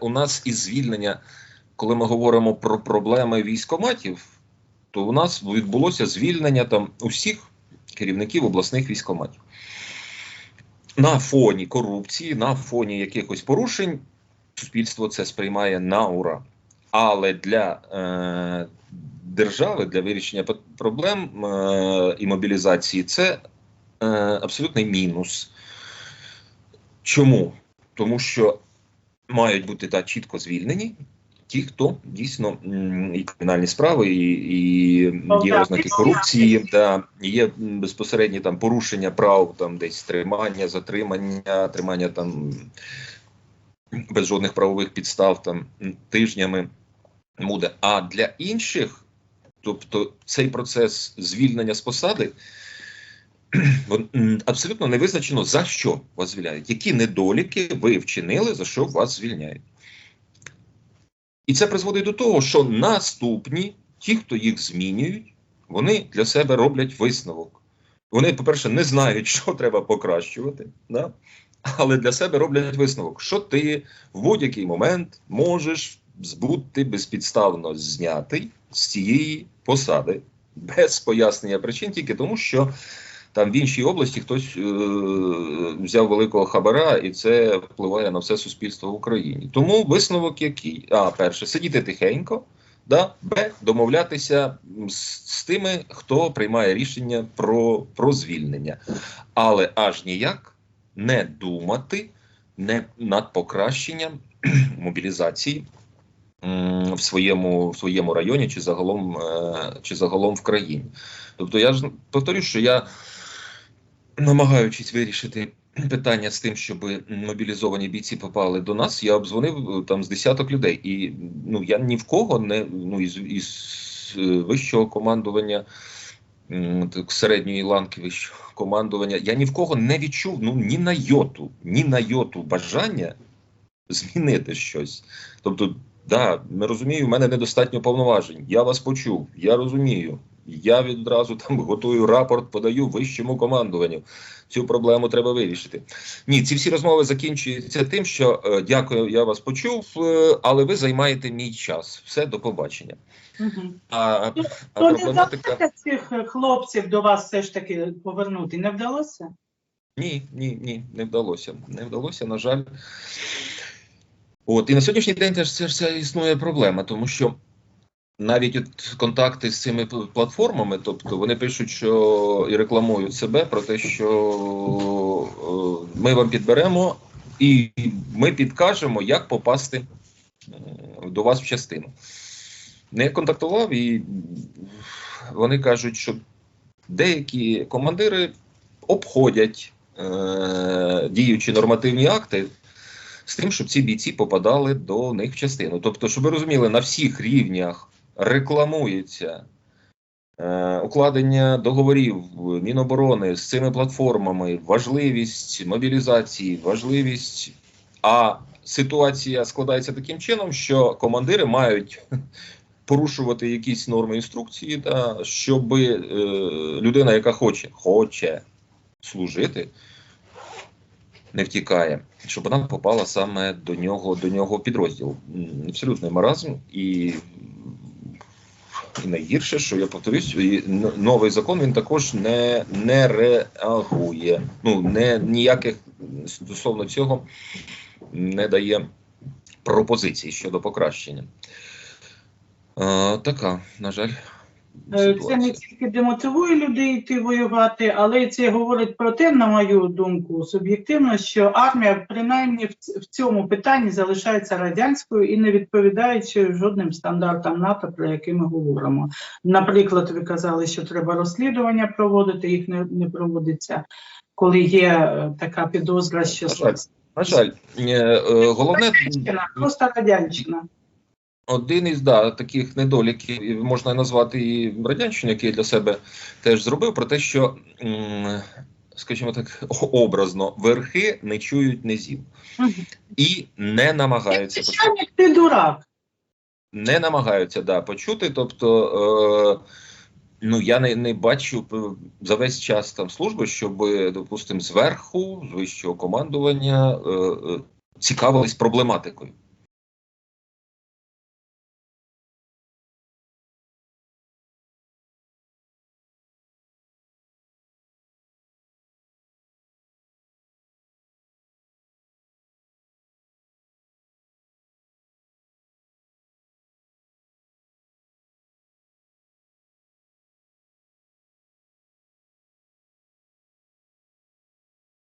у нас із звільнення, коли ми говоримо про проблеми військоматів, то у нас відбулося звільнення там усіх керівників обласних військоматів. На фоні корупції, на фоні якихось порушень, суспільство це сприймає на ура. Але для е, держави, для вирішення проблем е, і мобілізації, це е, абсолютний мінус. Чому? Тому що мають бути та чітко звільнені ті, хто дійсно і кримінальні справи, і, і Ну, є ознаки корупції, та є безпосередні там порушення прав, там десь тримання, затримання, тримання там без жодних правових підстав, там тижнями буде. А для інших, тобто цей процес звільнення з посади. Абсолютно не визначено за що вас звільняють, які недоліки ви вчинили, за що вас звільняють. І це призводить до того, що наступні, ті, хто їх змінюють, вони для себе роблять висновок. Вони, по-перше, не знають, що треба покращувати, да? але для себе роблять висновок, що ти в будь-який момент можеш бути безпідставно знятий з цієї посади, без пояснення причин, тільки тому, що там в іншій області хтось е, взяв великого хабара, і це впливає на все суспільство в Україні. Тому висновок який? А, перше, сидіти тихенько, да? Б, домовлятися з, з тими, хто приймає рішення про, про звільнення. Але аж ніяк не думати не над покращенням мобілізації в своєму, в своєму районі чи загалом, е, чи загалом в країні. Тобто я ж повторюю, що я намагаючись вирішити питання з тим, щоб мобілізовані бійці попали до нас, я обдзвонив е, там з десяток людей, і ну я ні в кого не ну із, із е, вищого командування. Середньої ланки вищого командування, я ні в кого не відчув ну ні на йоту, ні на йоту бажання змінити щось. Тобто, да, ми розумію, в мене недостатньо повноважень. Я вас почув, я розумію. Я відразу там готую рапорт, подаю вищому командуванню. Цю проблему треба вирішити. Ні, ці всі розмови закінчуються тим, що е, дякую, я вас почув, е, але ви займаєте мій час. Все, до побачення. Мгм. А, а То не проблематика вдалося цих хлопців до вас все ж таки повернути? Не вдалося? ні, ні, ні, не вдалося. Не вдалося, на жаль. От і на сьогоднішній день теж це ця існує проблема, тому що навіть от контакти з цими платформами, тобто вони пишуть, що і рекламують себе про те, що е, ми вам підберемо і ми підкажемо, як попасти е, до вас в частину. Не контактував, і вони кажуть, що деякі командири обходять е, діючі нормативні акти з тим, щоб ці бійці попадали до них в частину. Тобто, щоб ви розуміли, на всіх рівнях рекламується е, укладення договорів Міноборони з цими платформами, важливість мобілізації, важливість. А ситуація складається таким чином, що командири мають порушувати якісь норми інструкції, та, щоб е, людина, яка хоче, хоче служити, не втікає, щоб вона попала саме до нього, до нього підрозділ. Абсолютний маразм і. І найгірше, що я повторюсь, новий закон він також не, не реагує. Ну не ніяких стосовно цього не дає пропозицій щодо покращення. Е, така, на жаль, Це не тільки демотивує людей йти воювати, але це говорить про те, на мою думку, суб'єктивно, що армія принаймні в цьому питанні залишається радянською і не відповідаючи жодним стандартам НАТО, про які ми говоримо. Наприклад, ви казали, що треба розслідування проводити, їх не, не проводиться, коли є е, така підозра, що На жаль, е, е, головне просто радянщина. Один із да, таких недоліків можна назвати і радянщину, який я для себе теж зробив, про те, що, скажімо так, образно, верхи не чують низів і не намагаються почути. Начальник, ти дурак. не намагаються да, почути. Тобто, е, ну я не, не бачу за весь час там служби, щоб, допустимо, зверху, з вищого командування е, е, цікавились проблематикою.